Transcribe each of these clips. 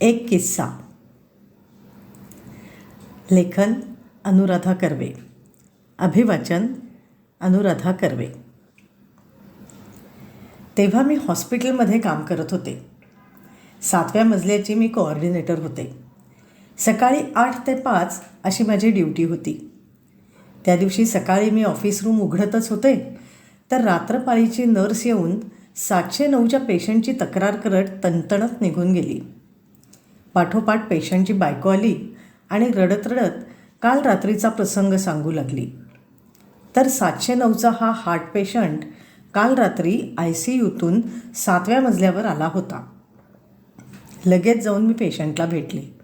एक किस्सा. लेखन अनुराधा कर्वे. अभिवाचन अनुराधा कर्वे. तेव्हा मी हॉस्पिटलमध्ये काम करत होते. सातव्या मजल्याची मी कोऑर्डिनेटर होते. सकाळी आठ ते पाच अशी माझी ड्युटी होती. त्या दिवशी सकाळी मी ऑफिस रूम उघडतच होते तर रात्रपाळीची नर्स येऊन सातशे नऊच्या पेशंटची तक्रार करत तणतणत निघून गेली. पाठोपाठ पेशंटची बायको आली आणि रडत रडत काल रात्रीचा प्रसंग सांगू लागली. तर सातशे नऊचा हा हार्ट पेशंट काल रात्री आय सी यूतून सातव्या मजल्यावर आला होता. लगेच जाऊन मी पेशंटला भेटले.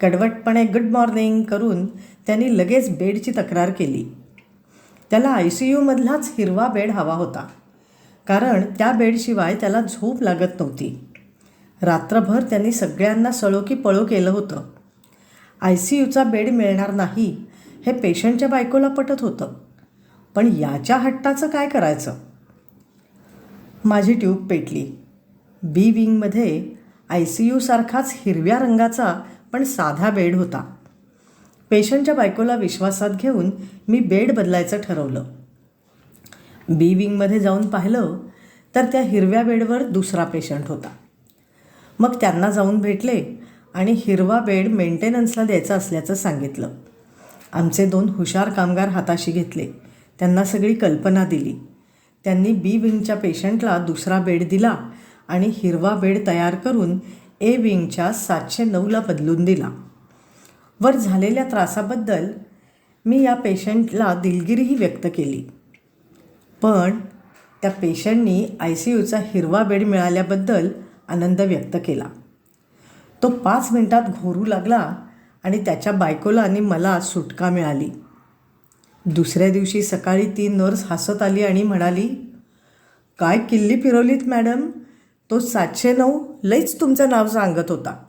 कडवटपणे गुड मॉर्निंग करून त्यांनी लगेच बेडची तक्रार केली. त्याला आय सी यूमधलाच हिरवा बेड हवा होता. कारण त्या बेडशिवाय त्याला झोप लागत नव्हती. रात्रभर त्यांनी सगळ्यांना सळो की पळो केलं होतं. आय सी यूचा बेड मिळणार नाही हे पेशंटच्या बायकोला पटत होतं. पण याच्या हट्टाचं काय करायचं? माझी ट्यूब पेटली. बी विंगमध्ये आय सी यूसारखाच हिरव्या रंगाचा पण साधा बेड होता. पेशंटच्या बायकोला विश्वासात घेऊन मी बेड बदलायचं ठरवलं. बी विंगमध्ये जाऊन पाहिलं तर त्या हिरव्या बेडवर दुसरा पेशंट होता. मग त्यांना जाऊन भेटले आणि हिरवा बेड मेंटेनन्सला द्यायचा असल्याचं सांगितलं. आमचे दोन हुशार कामगार हाताशी घेतले. त्यांना सगळी कल्पना दिली. त्यांनी बी विंगच्या पेशंटला दुसरा बेड दिला आणि हिरवा बेड तयार करून ए विंगच्या सातशे नऊला बदलून दिला. वर झालेल्या त्रासाबद्दल मी या पेशंटला दिलगिरीही व्यक्त केली. पण त्या पेशंटनी आय सी यूचा हिरवा बेड मिळाल्याबद्दल आनंद व्यक्त केला. तो पाच मिनिटात घोरू लागला आणि त्याच्या बायकोला आणि मला सुटका मिळाली. दुसऱ्या दिवशी सकाळी ती नर्स हसत आली आणि म्हणाली काय किल्ली फिरवलीत मॅडम? तो सातशे नऊ लईच तुमचं नाव सांगत होता.